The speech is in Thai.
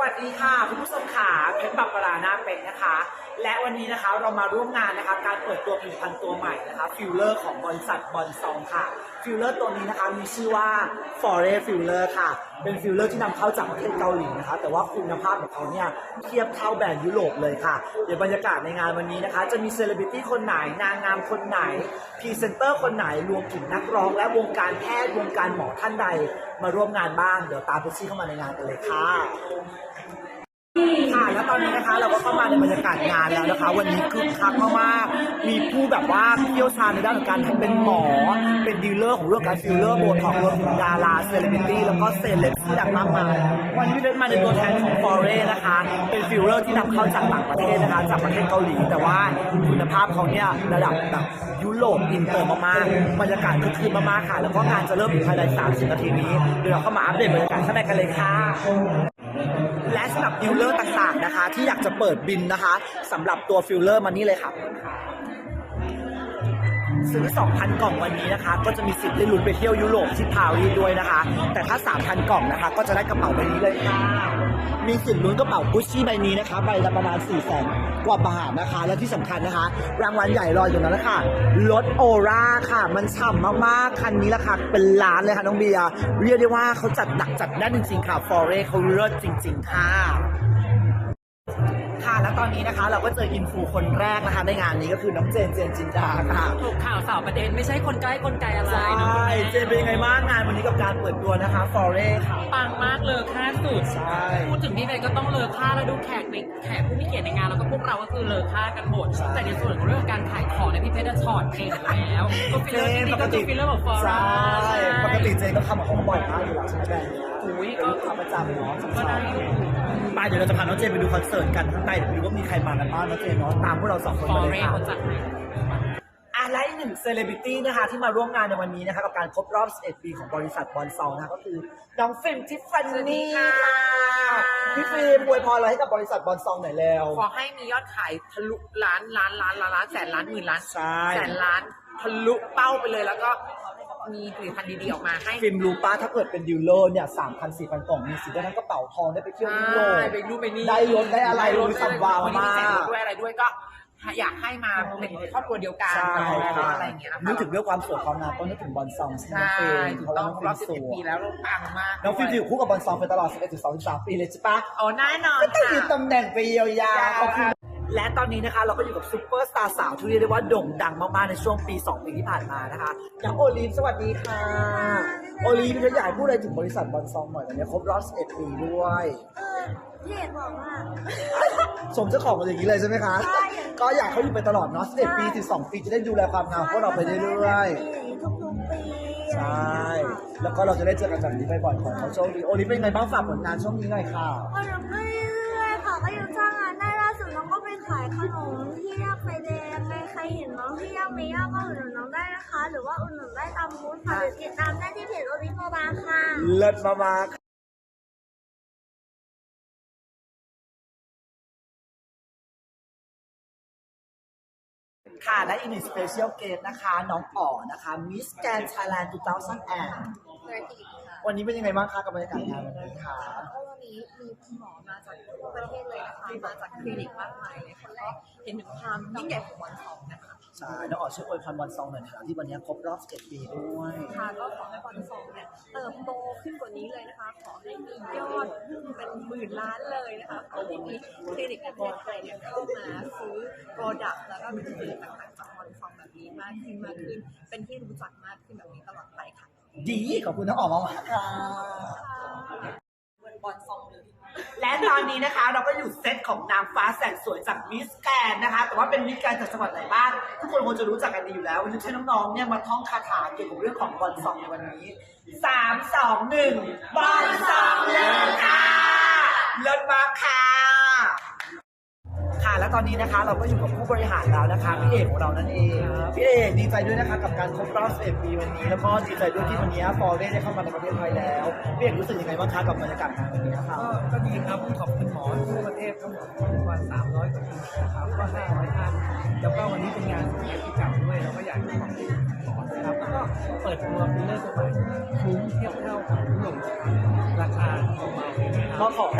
วัสดีค่ะคุณผู้ชมขาเพชรบัปปราหน้าเป็ดนะคะ และวันนี้นะคะเรามาร่วมงานนะคะ การเปิดตัวผลิตภัณฑ์ตัวใหม่นะคะฟิลเลอร์ของบริษัทบอนซองค่ะฟิลเลอร์ตัวนี้นะคะมีชื่อว่า f o r e f i l l e r ค่ะ เป็นฟิลเลอร์ที่นำเข้าจากประเทศเกาหลีนะคะ แต่ว่าคุณภาพของเขาเนี่ยเทียบเท่าแบรนด์ยุโรปเลยค่ะ เดี๋ยวบรรยากาศในงานวันนี้นะคะ จะมีเซเลบริตี้คนไหนนางงามคนไหนพรีเซนเตอร์คนไหนรวมถึงนักร้องและวงการแพทย์วงการหมอท่านใด มาร่วมงานบ้าง เดี๋ยวตามพุชชี่เข้ามาในงานกันเลยค่ะ ค่ะแล้วตอนนี้นะคะเราก็เข้ามาในบรรยากาศงานแล้วนะคะ วันนี้คึกคักมากๆ มีผู้แบบว่าเชี่ยวชาญในด้านของการเป็นหมอ เป็นดีลเลอร์ของเรื่องการฟิลเลอร์โบท็อกซ์รวมถึงดาราเซเลบริตี้ แล้วก็เซเลบที่ดังมากมายวันนี้พี่เล็กมาในตัวแทนของฟอเรนะคะ เป็นฟิลเลอร์ที่นำเข้าจากต่างประเทศนะคะ จากประเทศเกาหลี แต่ว่าคุณภาพเขาเนี่ยระดับแบบยุโรปอินเตอร์มากๆบรรยากาศคึกคืนมากๆค่ะ แล้วก็งานจะเริ่มภายใน 30 นาทีนี้ เดี๋ยวเราเข้ามาอัปเดตบรรยากาศข้างในกันเลยค่ะ และสำหรับฟิลเลอร์ต่างๆนะคะ ที่อยากจะเปิดบินนะคะสำหรับตัวฟิลเลอร์มานี่เลยค่ะ ซื้อ 2,000 กล่องวันนี้นะคะ ก็จะมีสิทธิ์ได้ลุ้นไปเที่ยวยุโรปที่พารีสด้วยนะคะ แต่ถ้า 3,000 กล่องนะคะ ก็จะได้กระเป๋าใบนี้เลยค่ะ มีสิทธิ์ลุ้นกระเป๋ากุชชี่ใบนี้นะคะใบละประมาณ4ี่แสนกว่าบาทนะคะ และที่สำคัญนะคะ รางวัลใหญ่รออยู่นั้นแหละค่ะรถโอราค่ะ มันฉ่ำมากๆ คันนี้ราคาเป็นล้านเลยค่ะน้องเบียร์เรียกได้ว่าเขาจัดหนักจัดแน่นจริงๆค่ะฟอร์เรเขาเลิศจริง ๆ ค่ะ ค่ะและตอนนี้นะคะเราก็เจออินฟูคนแรกนะคะในงานนี้ก็คือน้องเจนเจนจินดาค่ะถูกข่าวสาวประเด็นไม่ใช่คนใกล้คนไกลอะไรใช่เนอะคุณแม่เจนเป็นยังไงบ้างงานวันนี้กับการเปิดตัวนะคะฟอเรค่ะ ปังมากเลยค่าสุด ใช่ พูดถึงที่ไหนก็ต้องเลอค่าแล้วดูแขกในแขกผู้มีเกียรติในงานแล้วก็พวกเราก็คือเลอค่ากันหมด ใช่ แต่ในส่วนของเรื่องการขายของเนี่ยพี่เพชรจะถอดเก่งแล้วตัวฟิลเลอร์ที่นี่ก็ตัวฟิลเลอร์แบบฟอร์ใช่าปกติเจนก็ทำกับของบ่อยมากอยู่แล้วใช่ไหมแบรนด์เนี้ย อุ๊ยเป็นลูกค้าประจำเนาะก็ได้อยู่ไปเดี๋ยวเราจะพาน้องเจนไปดูคอนเสิร์ตกันข้างในเดี๋ยวไปดูว่ามีใครมากันบ้างน้องเจนเนาะตามพวกเราสองคนฟอมาร์เลเรยค่ะคนจัดให้อะและอีกหนึ่งเซเลบริตี้นะคะที่มาร่วมงานในวันนี้นะคะกับการครบรอบ 11 ปีของบริษัทบอลซองนะคะก็คือน้องฟิล์มทิฟฟานี่ค่ะพี่ฟิล์มอวยพรอะไรให้กับบริษัทบอลซองหน่อยแล้ว ขอให้มียอดขายทะลุล้านล้านล้านล้านล้านแสนล้านหมื่นล้านใช่แสนล้านทะลุเป้าไปเลยแล้วก็ มีผลิตภัณฑ์ดีๆออกมาให้ฟิล์มรู้ป้าถ้าเกิดเป็นดิวเลอร์เนี่ยสามพันสี่พันกล่องมีสิทธิ์ได้ทั้งกระเป๋าทองได้ไปเที่ยวยุโรป ใช่ไปรูปไปนี่ได้รถได้อะไรรถรู้สึกว้าววันนี้มีแจกรถมากด้วยอะไรด้วยก็ อยากให้มาเป็นครอบครัวเดียวกันใช่ค่ะอะไรอย่างเงี้ยนะคะนึกถึงเรื่องความสวยความงามก็นึกถึงบอลซองใช่ไหมใช่ฟิล์มถูเพกราะต้ว่าองน้องครบฟิล์มส11วปียแล้วเราปังมากน้องฟิล์มอยู่คู่กับบอลซองไปตลอด11 12 13ปีเลยใช่ปะโอ้แน่นอนก็ต้องค่ะยืนตำแหน่งไปยาวๆขอบคุณ และตอนนี้นะคะเราก็อยู่กับซูเปอร์สตาร์สาวที่เรียกได้ว่าโด่งดังมากๆในช่วงปี 2 ปีที่ผ่านมานะคะอย่างโอลีฟสวัสดีค่ะ โอลีฟจะอยากให้พูดอะไรถึงบริษัทบอลซองหน่อยวันนี้ครบรอบ11ปีด้วย เออพี่เอกบอกว่า สมเจ้าของมาอย่างนี้เลยใช่ไหมคะ ใช่ ก็อยากเขาอยู่ไปตลอดเนาะ11ปี 12 ปีจะได้ดูแลความงามของพวกเราไปเรื่อยๆทุกทุกๆปีใช่ แล้วก็เราจะได้เจอกันแบบนี้บ่อยๆขอเขาโชคดีโอลิฟเป็นไงบ้างฝากผลงานช่วงนี้หน่อยค่ะ ก็ยั นุนน้องได้นะคะ หรือว่าอุดหนุนได้ตามบูธค่ะหรือติดตามได้ที่เพจโอลิฟโมบาค่ะเลิศมากๆค่ะและอีกหนึ่งสเปเชียลเกสนะคะ น้องอ๋อนะคะมิสแกนไทยแลนด์2008วันนี้เป็นยังไงบ้างคะกับบรรยากาศงานวันนี้คะก็วันนี้มีคุณหมอมาจากทั่วประเทศเลยนะคะมาจากคลินิกมากมายเลยคนแรกเห็นถึงความยิ่งใหญ่ของวันสองนะคะ ใช่น้องอ๋อช่วยอวยพรวันซองหน่อยนะคะที่วันนี้ครบรอบ11ปีด้วย ค่ะก็ขอให้วันสองเนี่ยเติบโตขึ้นกว่านี้เลยนะคะ ขอให้มียอดพุ่งเป็นหมื่นล้านเลยนะคะขอให้มีคลินิกในประเทศไทยเนี่ยเข้ามาซื้อโปรดักต์แล้วก็เป็นผลิตต่างๆจากวันสองแบบนี้มากขึ้นมากขึ้น เป็นที่รู้จักมากขึ้นแบบนี้ตลอดไปค่ะ ดี ขอบคุณน้องอ๋อมากๆค่ะเหมือนบอลซองเลย และตอนนี้นะคะเราก็อยู่เซตของนางฟ้าแสนสวยจากมิสแกนนะคะ แต่ว่าเป็นมิสแกนจากจังหวัดไหนบ้างทุกคนคงจะรู้จักกันดีอยู่แล้ววันนี้ให้น้องๆเนี่ยมาท่องคาถาเกี่ยวกับเรื่องของบอลซองในวันนี้สามสองหนึ่งบอลซองเลิศค่ะเลิศมากค่ะค่ะและตอนนี้นะคะเราก็อยู่กับผู้บริหารแล้วนะคะพี่เอกของเรานั่นเองพี่เอกดีใจด้วยนะคะกับการครบรอบ11ปีวันนี้ แล้วก็ดีใจด้วยที่วันนี้ฟอร์เรได้เข้ามาในประเทศไทยแล้ว พี่เอกรู้สึกยังไงบ้างคะกับบรรยากาศงานวันนี้ครับ ก็ก็ดีครับขอบคุณหมอทั่วประเทศทั้งหมดประมาณ300กว่าทีนะครับก็500ท่านแล้วก็วันนี้เป็นงานกิจกรรมด้วยเราก็อยากจะขอบคุณหมอนะครับแล้วก็เปิดตัวฟิลเลอร์ตัวใหม่คุ้มเทียบเท่าของยุโรปราคาเบาๆนะครับก็ขอ